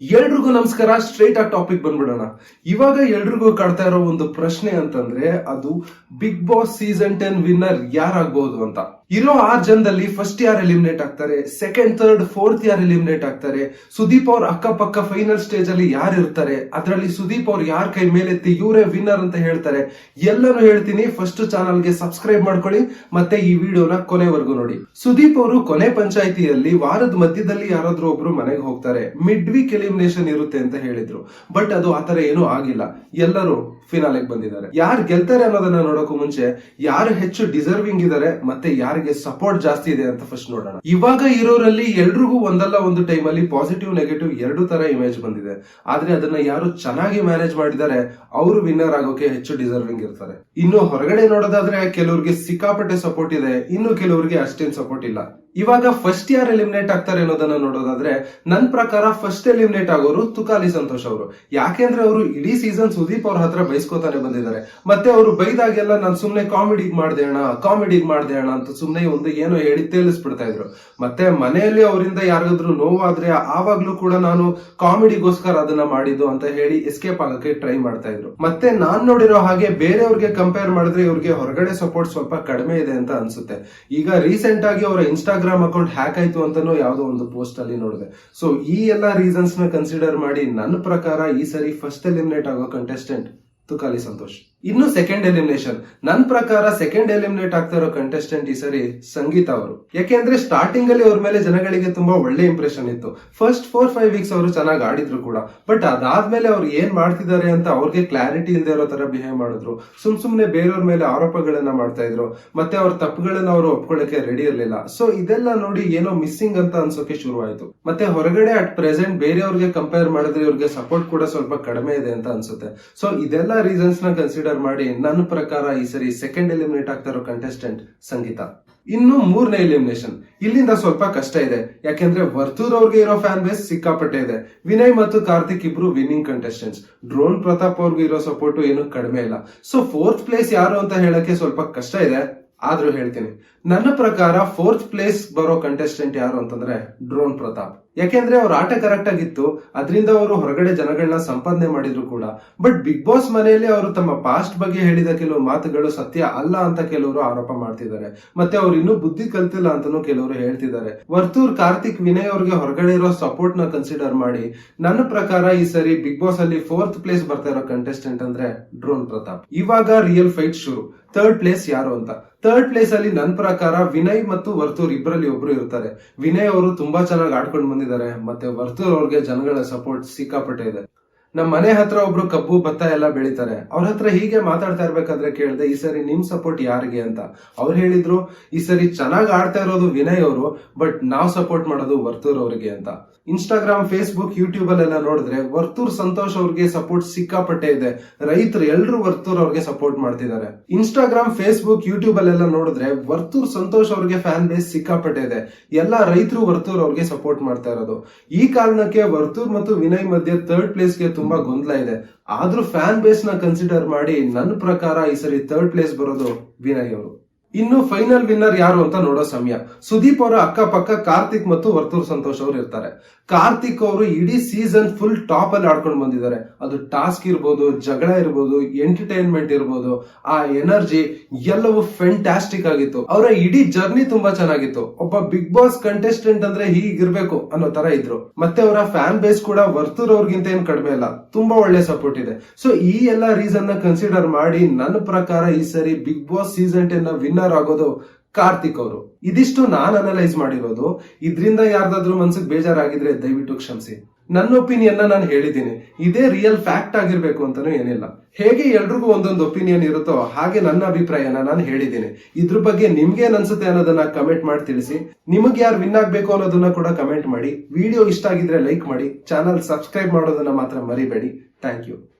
ಎಲ್ರಿಗೂ ನಮಸ್ಕಾರ. ಸ್ಟ್ರೈಟ್ ಆ ಟಾಪಿಕ್ ಬಂದ್ಬಿಡೋಣ. ಇವಾಗ ಎಲ್ರಿಗೂ ಕಾಡ್ತಾ ಇರೋ ಒಂದು ಪ್ರಶ್ನೆ ಅಂತಂದ್ರೆ, ಅದು Bigg Boss season ten winner ಯಾರಾಗಬಹುದು ಅಂತ. ಇರೋ ಆರ್ ಜನದಲ್ಲಿ ಫಸ್ಟ್ ಯಾರ್ ಎಲಿಮಿನೇಟ್ ಆಗ್ತಾರೆ? ಸೆಕೆಂಡ್ ಥರ್ಡ್ ಫೋರ್ತ್ ಯಾರ್ ಎಲಿಮಿನೇಟ್ ಆಗ್ತಾರೆ? ಸುದೀಪ್ ಅವ್ರ ಅಕ್ಕಪಕ್ಕ ಫೈನಲ್ ಸ್ಟೇಜ್ ಅಲ್ಲಿ ಯಾರು ಇರ್ತಾರೆ? ಅದರಲ್ಲಿ ಸುದೀಪ್ ಅವ್ರು ಯಾರ ಕೈ ಮೇಲೆತ್ತಿ ಇವರೇ ವಿನ್ನರ್ ಅಂತ ಹೇಳ್ತಾರೆ. ಎಲ್ಲರೂ ಹೇಳ್ತೀನಿ. ಫಸ್ಟ್ ಚಾನಲ್ಗೆ ಸಬ್ಸ್ಕ್ರೈಬ್ ಮಾಡ್ಕೊಳ್ಳಿ. ಮತ್ತೆ ಈ ವಿಡಿಯೋನ ಕೊನೆವರೆಗೂ ನೋಡಿ. ಸುದೀಪ್ ಅವರು ಕೊನೆ ಪಂಚಾಯಿತಿಯಲ್ಲಿ ವಾರದ ಮಧ್ಯದಲ್ಲಿ ಯಾರಾದ್ರೂ ಒಬ್ರು ಮನೆಗೆ ಹೋಗ್ತಾರೆ. ಮಿಡ್ ವೀಕ್ ಎಲಿಮಿನೇಷನ್ ಇರುತ್ತೆ ಅಂತ ಹೇಳಿದ್ರು. ಬಟ್ ಅದು ಆತರ ಏನೂ ಆಗಿಲ್ಲ. ಎಲ್ಲರೂ ಫಿನಾಲೆಗೆ ಬಂದಿದ್ದಾರೆ. ಯಾರು ಗೆಲ್ತಾರೆ ಅನ್ನೋದನ್ನ ನೋಡೋಕು ಮುಂಚೆ ಯಾರು ಹೆಚ್ಚು ಡಿಸರ್ವಿಂಗ್ ಇದ್ದಾರೆ ಮತ್ತೆ ಯಾರಿಗೆ ಸಪೋರ್ಟ್ ಜಾಸ್ತಿ ಇದೆ ಅಂತ ಫಸ್ಟ್ ನೋಡೋಣ. ಇವಾಗ ಇರೋರಲ್ಲಿ ಎಲ್ರಿಗೂ ಒಂದಲ್ಲ ಒಂದು ಟೈಮ್ ಅಲ್ಲಿ ಪಾಸಿಟಿವ್ ನೆಗೆಟಿವ್ ಎರಡು ತರ ಇಮೇಜ್ ಬಂದಿದೆ. ಆದ್ರೆ ಅದನ್ನ ಯಾರು ಚೆನ್ನಾಗಿ ಮ್ಯಾನೇಜ್ ಮಾಡಿದ್ದಾರೆ ಅವರು ವಿನ್ನರ್ ಆಗೋಕೆ ಹೆಚ್ಚು ಡಿಸರ್ವಿಂಗ್ ಇರ್ತಾರೆ. ಇನ್ನು ಹೊರಗಡೆ ನೋಡೋದಾದ್ರೆ ಕೆಲವರಿಗೆ ಸಿಕ್ಕಾಪಟ್ಟೆ ಸಪೋರ್ಟ್ ಇದೆ, ಇನ್ನು ಕೆಲವರಿಗೆ ಅಷ್ಟೇನ್ ಸಪೋರ್ಟ್ ಇಲ್ಲ. ಇವಾಗ ಫಸ್ಟ್ ಯಾರು ಎಲಿಮಿನೇಟ್ ಆಗ್ತಾರೆ ಅನ್ನೋದನ್ನ ನೋಡೋದಾದ್ರೆ ನನ್ನ ಪ್ರಕಾರ ಫಸ್ಟ್ ಎಲಿಮಿನೇಟ್ ಆಗೋರು ತುಕಾಲಿ ಸಂತೋಷ್ ಅವರು. ಯಾಕೆಂದ್ರೆ ಅವರು ಇಡೀ ಸೀಸನ್ ಸುದೀಪ್ ಅವ್ರ ಹತ್ರ ಬೈಸ್ಕೋತಾನೆ ಬಂದಿದ್ದಾರೆ. ಮತ್ತೆ ಅವರು ಬೈದಾಗೆಲ್ಲ ನಾನು ಸುಮ್ನೆ ಕಾಮಿಡಿಗ್ ಮಾಡ್ದೆ ಅಣ್ಣ ಕಾಮಿಡಿಗ್ ಮಾಡ್ದೆ ಅಣ್ಣ ಅಂತ ಸುಮ್ನೆ ಒಂದು ಏನೋ ಹೇಳಿ ತೇಲಿಸ್ಬಿಡ್ತಾ ಇದ್ರು. ಮತ್ತೆ ಮನೆಯಲ್ಲಿ ಅವರಿಂದ ಯಾರಿಗಾದ್ರೂ ನೋವಾದ್ರೆ ಆವಾಗ್ಲೂ ಕೂಡ ನಾನು ಕಾಮಿಡಿಗೋಸ್ಕರ ಅದನ್ನ ಮಾಡಿದ್ದು ಅಂತ ಹೇಳಿ ಎಸ್ಕೇಪ್ ಆಗಕ್ಕೆ ಟ್ರೈ ಮಾಡ್ತಾ ಇದ್ರು. ಮತ್ತೆ ನಾನ್ ನೋಡಿರೋ ಹಾಗೆ ಬೇರೆಯವ್ರಿಗೆ ಕಂಪೇರ್ ಮಾಡಿದ್ರೆ ಇವ್ರಿಗೆ ಹೊರಗಡೆ ಸಪೋರ್ಟ್ ಸ್ವಲ್ಪ ಕಡಿಮೆ ಇದೆ ಅಂತ ಅನ್ಸುತ್ತೆ. ಈಗ ರೀಸೆಂಟ್ ಆಗಿ ಅವರ ಇನ್ಸ್ಟಾಗ್ರಾಮ್ ಅಕೌಂಟ್ ಹ್ಯಾಕ್ ಆಯ್ತು ಅಂತಾನೂ ಯಾವುದೋ ಒಂದು ಪೋಸ್ಟ್ ಅಲ್ಲಿ ನೋಡಿದೆ. ಸೊ ಈ ಎಲ್ಲ ರೀಸನ್ಸ್ನ ಕನ್ಸಿಡರ್ ಮಾಡಿ ನನ್ನ ಪ್ರಕಾರ ಈ ಸರಿ ಫಸ್ಟ್ ಎಲಿಮಿನೇಟ್ ಆಗೋ ಕಂಟೆಸ್ಟೆಂಟ್ ತುಕಾಲಿ ಸಂತೋಷ್. ಇನ್ನು ಸೆಕೆಂಡ್ ಎಲಿಮಿನೇಷನ್ ನನ್ನ ಪ್ರಕಾರ ಸೆಕೆಂಡ್ ಎಲಿಮಿನೇಟ್ ಆಗ್ತಾ ಇರೋ ಕಂಟೆಸ್ಟೆಂಟ್ ಈ ಸರಿ ಸಂಗೀತ ಅವರು. ಯಾಕೆಂದ್ರೆ ಸ್ಟಾರ್ಟಿಂಗ್ ಅಲ್ಲಿ ಅವ್ರ ಮೇಲೆ ಜನಗಳಿಗೆ ತುಂಬಾ ಒಳ್ಳೆ ಇಂಪ್ರೆಷನ್ ಇತ್ತು. ಫಸ್ಟ್ ಫೋರ್ ಫೈವ್ ವೀಕ್ಸ್ ಅವರು ಚೆನ್ನಾಗಿ ಆಡಿದ್ರು ಕೂಡ. ಬಟ್ ಅದಾದ್ಮೇಲೆ ಅವ್ರು ಏನ್ ಮಾಡ್ತಿದ್ದಾರೆ ಅಂತ ಅವ್ರಿಗೆ ಕ್ಲಾರಿಟಿ ಇಲ್ಲದೆ ಇರೋ ತರ ಬಿಹೇವ್ ಮಾಡಿದ್ರು. ಸುಮ್ ಸುಮ್ನೆ ಬೇರೆಯವ್ರ ಮೇಲೆ ಆರೋಪಗಳನ್ನ ಮಾಡ್ತಾ ಇದ್ರು. ಮತ್ತೆ ಅವ್ರ ತಪ್ಪುಗಳನ್ನ ಅವರು ಒಪ್ಕೊಳ್ಳಕ್ಕೆ ರೆಡಿ ಇರಲಿಲ್ಲ. ಸೊ ಇದೆಲ್ಲ ನೋಡಿ ಏನೋ ಮಿಸ್ಸಿಂಗ್ ಅಂತ ಅನ್ಸೋಕೆ ಶುರುವಾಯ್ತು. ಮತ್ತೆ ಹೊರಗಡೆ ಅಟ್ ಪ್ರೆಸೆಂಟ್ ಬೇರೆಯವ್ರಿಗೆ ಕಂಪೇರ್ ಮಾಡಿದ್ರೆ ಇವ್ರಿಗೆ ಸಪೋರ್ಟ್ ಕೂಡ ಸ್ವಲ್ಪ ಕಡಿಮೆ ಇದೆ ಅಂತ ಅನ್ಸುತ್ತೆ. ಸೊ ಇದೆಲ್ಲ ರೀಸನ್ಸ್ನ ಕನ್ಸಿಡರ್ ಮಾಡಿ ನನ್ನ ಪ್ರಕಾರ ಈ ಸರಿ ಸೆಕೆಂಡ್ ಎಲಿಮಿನೇಟ್ ಆಗ್ತಾ ಇರೋ ಕಂಟೆಸ್ಟೆಂಟ್ ಸಂಗೀತ. ಇನ್ನು ಮೂರನೇ ಎಲಿಮಿನೇಷನ್ ಇಲ್ಲಿಂದ ಸ್ವಲ್ಪ ಕಷ್ಟ ಇದೆ. ಯಾಕೆಂದ್ರೆ ವರ್ತೂರ್ ಅವ್ರಿಗೆ ಇರೋ ಫ್ಯಾನ್ ಬೇಸ್ ಸಿಕ್ಕಾಪಟ್ಟೆ ಇದೆ. ವಿನಯ್ ಮತ್ತು ಕಾರ್ತಿಕ್ ಇಬ್ರು ವಿನ್ನಿಂಗ್ ಕಂಟೆಸ್ಟೆಂಟ್ಸ್ ಡ್ರೋನ್ ಪ್ರತಾಪ್ ಅವ್ರಿಗೂ ಇರೋ ಸಪೋರ್ಟ್ ಏನು ಕಡಿಮೆ ಇಲ್ಲ. ಸೊ ಫೋರ್ತ್ ಪ್ಲೇಸ್ ಯಾರು ಅಂತ ಹೇಳಕ್ಕೆ ಸ್ವಲ್ಪ ಕಷ್ಟ ಇದೆ. ಆದ್ರೂ ಹೇಳ್ತೀನಿ. ನನ್ನ ಪ್ರಕಾರ ಫೋರ್ತ್ ಪ್ಲೇಸ್ ಬರೋ ಕಂಟೆಸ್ಟೆಂಟ್ ಯಾರು ಅಂತಂದ್ರೆ ಡ್ರೋನ್ ಪ್ರತಾಪ್. ಯಾಕೆಂದ್ರೆ ಅವ್ರ ಆಟ ಕರೆಕ್ಟ್ ಆಗಿತ್ತು, ಅದರಿಂದ ಅವರು ಹೊರಗಡೆ ಜನಗಳನ್ನ ಸಂಪಾದನೆ ಮಾಡಿದ್ರು ಕೂಡ. ಬಟ್ ಬಿಗ್ ಬಾಸ್ ಮನೆಯಲ್ಲಿ ಅವರು ತಮ್ಮ ಪಾಸ್ಟ್ ಬಗ್ಗೆ ಹೇಳಿದ ಕೆಲವು ಮಾತುಗಳು ಸತ್ಯ ಅಲ್ಲ ಅಂತ ಕೆಲವರು ಆರೋಪ ಮಾಡ್ತಿದ್ದಾರೆ. ಮತ್ತೆ ಅವ್ರು ಇನ್ನೂ ಬುದ್ಧಿ ಕಲ್ತಿಲ್ಲ ಅಂತಾನೂ ಕೆಲವರು ಹೇಳ್ತಿದ್ದಾರೆ. ವರ್ತೂರ್ ಕಾರ್ತಿಕ್ ವಿನಯ್ ಅವ್ರಿಗೆ ಹೊರಗಡೆ ಇರೋ ಸಪೋರ್ಟ್ನ ಕನ್ಸಿಡರ್ ಮಾಡಿ, ನನ್ನ ಪ್ರಕಾರ ಈ ಸರಿ ಬಿಗ್ ಬಾಸ್ ಅಲ್ಲಿ ಫೋರ್ತ್ ಪ್ಲೇಸ್ ಬರ್ತಾ ಇರೋ ಕಂಟೆಸ್ಟೆಂಟ್ ಅಂದ್ರೆ ಡ್ರೋನ್ ಪ್ರತಾಪ್. ಇವಾಗ ರಿಯಲ್ ಫೈಟ್ ಶುರು. ಥರ್ಡ್ ಪ್ಲೇಸ್ ಯಾರು ಅಂತ? ಥರ್ಡ್ ಪ್ಲೇಸ್ ಅಲ್ಲಿ ನನ್ನ ಪ್ರಕಾರ ವಿನಯ್ ಮತ್ತು ವರ್ತೂರ್ ಇಬ್ಬರಲ್ಲಿ ಒಬ್ರು ಇರ್ತಾರೆ. ವಿನಯ್ ಅವರು ತುಂಬಾ ಚೆನ್ನಾಗಿ ಆಡ್ಕೊಂಡು ಬಂದಿದ್ದಾರೆ. ಮತ್ತೆ ವರ್ತೂರ್ ಅವ್ರಿಗೆ ಜನಗಳ ಸಪೋರ್ಟ್ ಸಿಕ್ಕಾಪಟ್ಟೆ ಇದೆ. ನಮ್ಮ ಮನೆ ಹತ್ರ ಒಬ್ರು ಕಬ್ಬು, ಭತ್ತ ಎಲ್ಲ ಬೆಳಿತಾರೆ. ಅವ್ರ ಹತ್ರ ಹೀಗೆ ಮಾತಾಡ್ತಾ ಇರ್ಬೇಕಾದ್ರೆ ಕೇಳಿದೆ, ಈ ಸರಿ ನಿಮ್ ಸಪೋರ್ಟ್ ಯಾರಿಗೆ? ಅಂತ. ಅವ್ರು ಹೇಳಿದ್ರು, ಈ ಸರಿ ಚೆನ್ನಾಗಿ ಆಡ್ತಾ ಇರೋದು ವಿನಯ್ ಅವರು, ಬಟ್ ನಾವ್ ಸಪೋರ್ಟ್ ಮಾಡೋದು ವರ್ತೂರ್ ಅವ್ರಿಗೆ, ಅಂತ. ಇನ್ಸ್ಟಾಗ್ರಾಮ್ ಫೇಸ್ಬುಕ್ ಯೂಟ್ಯೂಬ್ ಅಲ್ಲೆಲ್ಲ ನೋಡಿದ್ರೆ ವರ್ತೂರ್ ಸಂತೋಷ್ ಅವ್ರಿಗೆ ಸಪೋರ್ಟ್ ಸಿಕ್ಕಾಪಟ್ಟೆ ಇದೆ. ರೈತರು ಎಲ್ಲರೂ ವರ್ತೂರ್ ಅವ್ರಿಗೆ ಸಪೋರ್ಟ್ ಮಾಡ್ತಿದ್ದಾರೆ. ಇನ್ಸ್ಟಾಗ್ರಾಮ್ ಫೇಸ್ಬುಕ್ ಯೂಟ್ಯೂಬ್ ಅಲ್ಲೆಲ್ಲ ನೋಡಿದ್ರೆ ವರ್ತೂರ್ ಸಂತೋಷ್ ಅವ್ರಿಗೆ ಫ್ಯಾನ್ ಬೇಸ್ ಸಿಕ್ಕಾಪಟ್ಟೆ ಇದೆ. ಎಲ್ಲಾ ರೈತರು ವರ್ತೂರ್ ಅವ್ರಿಗೆ ಸಪೋರ್ಟ್ ಮಾಡ್ತಾ ಇರೋದು. ಈ ಕಾರಣಕ್ಕೆ ವರ್ತೂರ್ ಮತ್ತು ವಿನಯ್ ಮಧ್ಯೆ ಥರ್ಡ್ ಪ್ಲೇಸ್ಗೆ ತುಂಬಾ ಗೊಂದಲ ಇದೆ. ಆದ್ರೂ ಫ್ಯಾನ್ ಬೇಸ್ನ ಕನ್ಸಿಡರ್ ಮಾಡಿ ನನ್ನ ಪ್ರಕಾರ ಈ ಸರಿ ಥರ್ಡ್ ಪ್ಲೇಸ್ ಬರೋದು ವಿನಯ್ ಅವರು. ಇನ್ನು ಫೈನಲ್ ವಿನ್ನರ್ ಯಾರು ಅಂತ ನೋಡೋ ಸಮಯ. ಸುದೀಪ್ ಅವರ ಅಕ್ಕಪಕ್ಕ ಕಾರ್ತಿಕ್ ಮತ್ತು ವರ್ತೂರ್ ಸಂತೋಷ್ ಅವರು ಇರ್ತಾರೆ. ಕಾರ್ತಿಕ್ ಅವರು ಇಡೀ ಸೀಸನ್ ಫುಲ್ ಟಾಪ್ ಅಲ್ಲಿ ಆಡ್ಕೊಂಡು ಬಂದಿದ್ದಾರೆ. ಅದು ಟಾಸ್ಕ್ ಇರ್ಬೋದು, ಜಗಳ ಇರ್ಬೋದು ಎಂಟರ್ಟೈನ್ಮೆಂಟ್ ಇರ್ಬೋದು, ಆ ಎನರ್ಜಿ ಎಲ್ಲವೂ ಫೆಂಟಾಸ್ಟಿಕ್ ಆಗಿತ್ತು. ಅವರ ಇಡೀ ಜರ್ನಿ ತುಂಬಾ ಚೆನ್ನಾಗಿತ್ತು. ಒಬ್ಬ ಬಿಗ್ ಬಾಸ್ ಕಂಟೆಸ್ಟೆಂಟ್ ಅಂದ್ರೆ ಹೀಗಿರ್ಬೇಕು ಅನ್ನೋ ತರ ಇದ್ರು. ಮತ್ತೆ ಅವರ ಫ್ಯಾನ್ ಬೇಸ್ ಕೂಡ ವರ್ತೂರ್ ಅವ್ರಿಗಿಂತ ಏನ್ ಕಡಿಮೆ ಇಲ್ಲ. ತುಂಬಾ ಒಳ್ಳೆ ಸಪೋರ್ಟ್ ಇದೆ. ಸೊ ಈ ಎಲ್ಲಾ ರೀಸನ್ನ ಕನ್ಸಿಡರ್ ಮಾಡಿ ನನ್ನ ಪ್ರಕಾರ ಈ ಸರಿ ಬಿಗ್ ಬಾಸ್ ಸೀಸನ್ ಟೆನ್ನ ವಿನ್ನರ್ ಆಗೋದು ಕಾರ್ತಿಕ್ ಅವರು. ಇದಿಷ್ಟು ನಾನ್ ಅನಲೈಸ್ ಮಾಡಿರೋದು. ಇದರಿಂದ ಯಾರ್ದಾದ್ರೂ ಮನ್ಸಿಗೆ ಬೇಜಾರಾಗಿದ್ರೆ ದಯವಿಟ್ಟು ಕ್ಷಮಿಸಿ. ನನ್ನ ಒಪಿನಿಯನ್ ನಾನು ಹೇಳಿದ್ದೀನಿ. ಇದೇ ರಿಯಲ್ ಫ್ಯಾಕ್ಟ್ ಆಗಿರ್ಬೇಕು ಅಂತಾನೂ ಏನಿಲ್ಲ. ಹೇಗೆ ಎಲ್ರಿಗೂ ಒಂದೊಂದು ಒಪಿನಿಯನ್ ಇರುತ್ತೋ ಹಾಗೆ ನನ್ನ ಅಭಿಪ್ರಾಯನ ನಾನು ಹೇಳಿದ್ದೀನಿ. ಇದ್ರ ಬಗ್ಗೆ ನಿಮ್ಗೆ ಅನ್ಸುತ್ತೆ ಅನ್ನೋದನ್ನ ಕಮೆಂಟ್ ಮಾಡಿ ತಿಳಿಸಿ. ನಿಮಗೆ ಯಾರು ವಿನ್ ಆಗ್ಬೇಕು ಅನ್ನೋದನ್ನ ಕೂಡ ಕಮೆಂಟ್ ಮಾಡಿ. ವಿಡಿಯೋ ಇಷ್ಟ ಆಗಿದ್ರೆ ಲೈಕ್ ಮಾಡಿ. ಚಾನಲ್ ಸಬ್ಸ್ಕ್ರೈಬ್ ಮಾಡೋದನ್ನ ಮಾತ್ರ ಮರಿಬೇಡಿ. Thank you